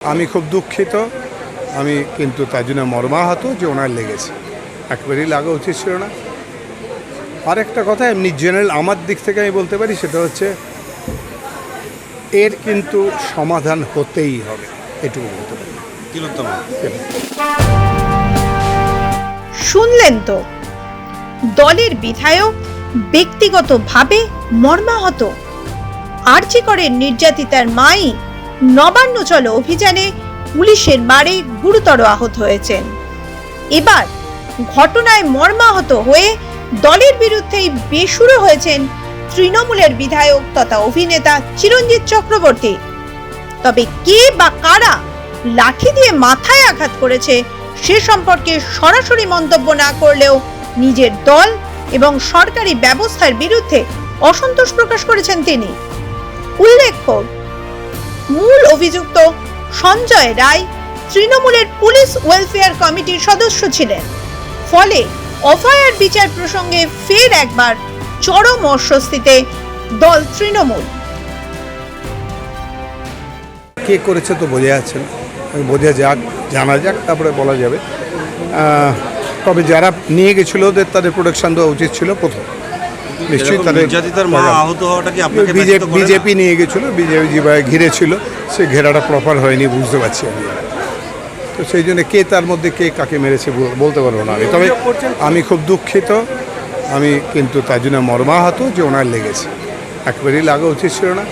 আমি খুব দুঃখিত। আমি কিন্তু তার জন্য মর্মাহত যে ওনার লেগেছে। একবারই লাগা উচিত ছিল না। আর একটা কথা এমনি জেনারেল আমার দিক থেকে আমি বলতে পারি সেটা হচ্ছে এর কিন্তু সমাধান হতেই হবে। এটুকু বলতে পারি। শুনলেন তো? দলের বিধায়ক ব্যক্তিগতভাবে মর্মাহত। আর্জি করেন নির্যাতিতার মাই নবান্ন চলো অভিযানে পুলিশের মারে গুরুতর আহত হয়েছেন। এবার ঘটনায় মর্মাহত হয়ে দলের বিরুদ্ধেই বেসুরো হয়েছেন তৃণমূলের বিধায়ক তথা অভিনেতা চিরঞ্জিত চক্রবর্তী। তবে কে বা কারা লাঠি দিয়ে মাথায় আঘাত করেছে সে সম্পর্কে সরাসরি মন্তব্য না করলেও নিজের দল এবং সরকারি ব্যবস্থার বিরুদ্ধে অসন্তোষ প্রকাশ করেছেন তিনি। উল্লেখ্য মূল অভিযুক্ত সঞ্জয় রায় তৃণমূলের পুলিশ ওয়েলফেয়ার কমিটির সদস্য ছিলেন। ফলে অফায়ার বিচার প্রসঙ্গে ফের একবার চরম অস্বস্তিতে দল তৃণমূল। কে করেছে তো বোঝা যাচ্ছে বোঝা যাক, জানা যাক, তারপরে বলা যাবে। তবে যারা নিয়ে গেছিল ওদের তাদের প্রোটেকশন দেওয়া উচিত ছিল প্রথম। নিশ্চয়ই তাদের নির্যাতিতার মা আহত হওয়াটা কি আপনাকে বিজেপি নিয়ে গেছিল বিজেপি যেভাবে ঘিরেছিল সে ঘেরাটা প্রপার হয়নি বুঝতে পারছি আমি। তো সেই জন্য কে তার মধ্যে কে কাকে মেরেছে বলতে পারব না আমি। তবে আমি খুব দুঃখিত। আমি কিন্তু তার জন্য মর্মাহত যে ওনার লেগেছে। একবারই লাগা উচিত ছিল না।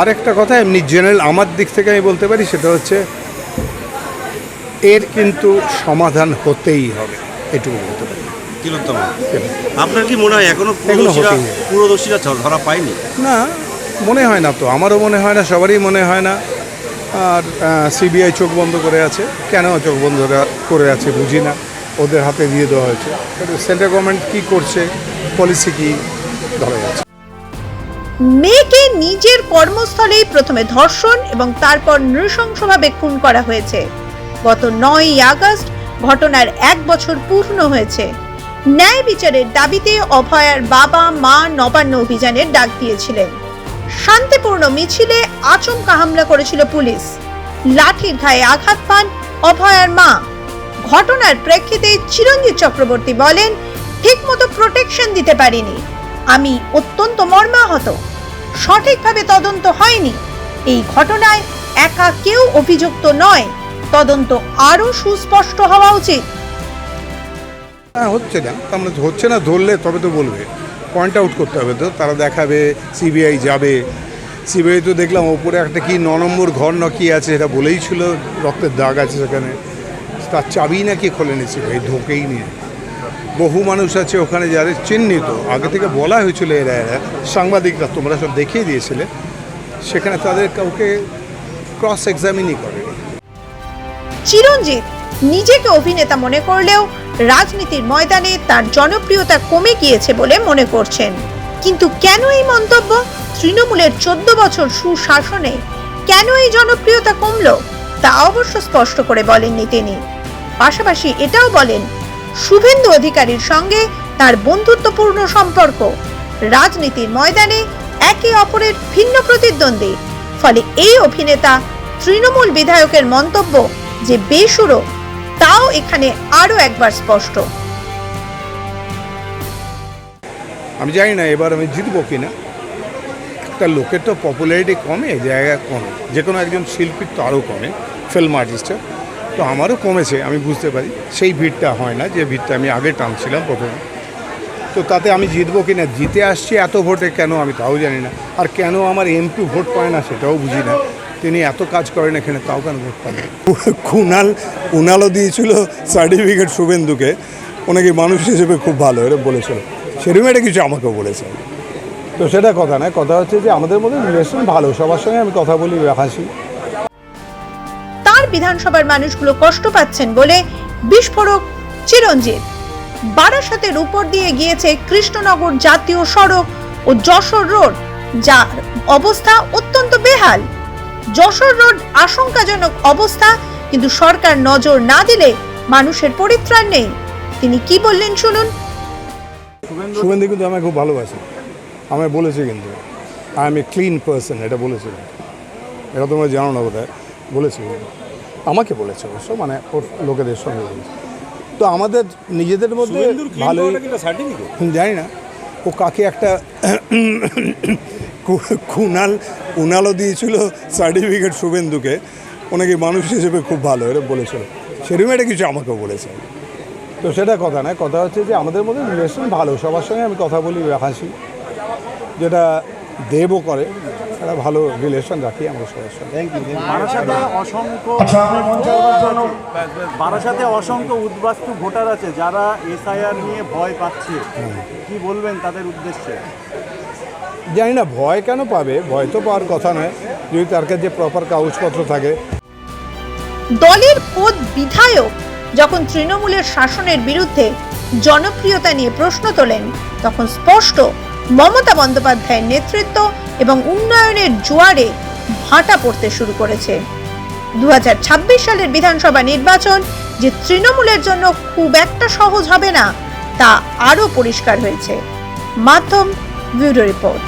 আর একটা কথা এমনি জেনারেল আমার দিক থেকে আমি বলতে পারি সেটা হচ্ছে এর কিন্তু সমাধান হতেই হবে। এটুকু বলতে পারি। তিলোত্তম আপনার কি মনে হয় এখনও এখনও পুরোদোষীরা পুরোদোষীরা ধরা পায়নি? না মনে হয় না তো। আমারও মনে হয় না সবারই মনে হয় না। আর সিবিআই চোখ বন্ধ করে আছে। কেন চোখ বন্ধ করে- করে আছে বুঝি না। ওদের হাতে দিয়ে দেওয়া হয়েছে। সেন্ট্রাল গভর্নমেন্ট কী করছে পলিসি কি ধরা যাচ্ছে। মেয়েকে নিজের কর্মস্থলেই প্রথমে ধর্ষণ এবং তারপর নৃশংসভাবে খুন করা হয়েছে। গত নয়ই আগস্ট ঘটনার এক বছর পূর্ণ হয়েছে। ন্যায় বিচারের দাবিতে অভয়ার বাবা মা নবান্ন অভিযানের ডাক দিয়েছিলেন। শান্তিপূর্ণ মিছিলে আচমকা হামলা করেছিল পুলিশ। লাঠির ঘায়ে আঘাত পান অভয়ার মা। ঘটনার প্রেক্ষিতে চিরঞ্জিত চক্রবর্তী বলেন, ঠিকমতো প্রোটেকশন দিতে পারিনি। আমি অত্যন্ত মর্মাহত। সঠিকভাবে তদন্ত হয়নি। এই ঘটনায় একা কেউ অভিযুক্ত নয়। তদন্ত আরও সুস্পষ্ট হওয়া উচিত। হ্যাঁ হচ্ছে না। তার মানে হচ্ছে না, ধরলে তবে তো বলবে। পয়েন্ট আউট করতে হবে তো। তারা দেখাবে সিবিআই যাবে। সিবিআই তো দেখলাম, ওপরে একটা কি ন নম্বর ঘর না কি আছে, এটা বলেই ছিল, রক্তের দাগ আছে সেখানে। তার চাবি নাকি খোলেনি সিবিআই ঢোকেই নিয়ে বহু মানুষ আছে ওখানে যাদের চিহ্নিত। আগে থেকে বলা হয়েছিল এরা এরা। সাংবাদিকরা তোমরা সব দেখিয়ে দিয়েছিলে। সেখানে তাদের কাউকে ক্রস এক্সামিনই করে চিরঞ্জিত নিজেকে অভিনেতা মনে করলেও রাজনীতির ময়দানে তার জনপ্রিয়তা কমে গিয়েছে বলে মনে করছেন। কিন্তু কেন এই মন্তব্য? তৃণমূলের চোদ্দ বছর সুশাসনে কেন এই জনপ্রিয়তা কমলো? তা অবশ্য স্পষ্ট করে বলেননি তিনি। পাশাপাশি এটাও বলেন, শুভেন্দু অধিকারীর সঙ্গে তার বন্ধুত্বপূর্ণ সম্পর্ক। রাজনীতির ময়দানে একে অপরের ভিন্ন প্রতিদ্বন্দ্বী। ফলে এই অভিনেতা তৃণমূল বিধায়কের মন্তব্য যে বেসুরো তাও এখানে আরও একবার স্পষ্ট। আমি জানি না, এবার আমি জিতবো কি না একটা লোকের তো পপুলারিটি কমে, জায়গা কমে। যে কোনো একজন শিল্পীর তো আরও কমে ফিল্ম আর্টিস্টের তো আমারও কমেছে, আমি বুঝতে পারি। সেই ভিড়টা হয় না, যে ভিড়টা আমি আগে টানছিলাম প্রথমে। তো তাতে আমি জিতবো কি না জিতে আসছি এত ভোটে কেন আমি তাও জানি না। আর কেন আমার এমপি ভোট পায় না, সেটাও বুঝি না। তিনি এত কাজ করেন এখানে, তাও কেন ভোট পান? কুনাল, কুনালও দিয়েছিল সার্টিফিকেট শুভেন্দুকে। ওনাকে মানুষ হিসেবে খুব ভালো এরকম বলেছিল। সেরকম এটা কিছু আমাকেও বলেছে। তো সেটা কথা নয়, কথা হচ্ছে যে আমাদের মধ্যে রিলেশন ভালো, সবার সঙ্গে আমি কথা বলি, হাসি। তার বিধানসভার মানুষগুলো কষ্ট পাচ্ছেন বলে বিস্ফোরক চিরঞ্জিত বারাসাতের উপর দিয়ে গিয়েছে কৃষ্ণনগর জাতীয় সড়ক ও যশোর রোড, যার অবস্থা অত্যন্ত বেহাল। যশোর রোড আশঙ্কাজনক অবস্থা কিন্তু সরকার নজর না দিলে মানুষের পরিত্রাণ নেই। তিনি কি বললেন শুনুন। শুভেন্দু কিন্তু আমায় খুব ভালোবাসে। আমায় বলেছে কিন্তু। I am a clean person এটা বলেছিল এটা তোমরা জানো না বোধ বলেছে। আমাকে বলেছে অবশ্য মানে ওর লোকেদের সঙ্গে বলেছে। তো আমাদের নিজেদের মধ্যে ভালোই জানি না। ও কাকে একটা কুনাল কুনালও দিয়েছিল সার্টিফিকেট শুভেন্দুকে। ওনাকে মানুষ হিসেবে খুব ভালো এরকম বলেছিল। সেরকম একটা কিছু আমাকেও বলেছে। তো সেটা কথা নয় কথা হচ্ছে যে আমাদের মধ্যে রিলেশন ভালো সবার সঙ্গে আমি কথা বলি হাসি। যেটা দেবও করে একটা ভালো রিলেশন রাখি আমরা সবার সঙ্গে। অসংখ্য বারাসাতে অসংখ্য উদ্বাস্তু ভোটার আছে যারা এসআইআর নিয়ে ভয় পাচ্ছে। কি বলবেন তাদের উদ্দেশ্যে? জানি না, ভয় কেন পাবে? ভয় তো পাওয়ার কথা নয়, যদি তার কাছে প্রপার কাগজপত্র থাকে। দলের খোদ বিধায়ক যখন তৃণমূলের শাসনের বিরুদ্ধে জনপ্রিয়তা নিয়ে প্রশ্ন তোলেন, তখন স্পষ্ট মমতা বন্দ্যোপাধ্যায়ের নেতৃত্ব এবং উন্নয়নের জোয়ারে ভাটা পড়তে শুরু করেছে। দু হাজার ছাব্বিশ সালের বিধানসভা নির্বাচন যে তৃণমূলের জন্য খুব একটা সহজ হবে না, তা আরও পরিষ্কার হয়েছে। মাধ্যম ব্যুরো রিপোর্ট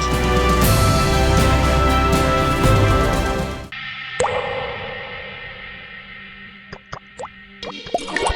you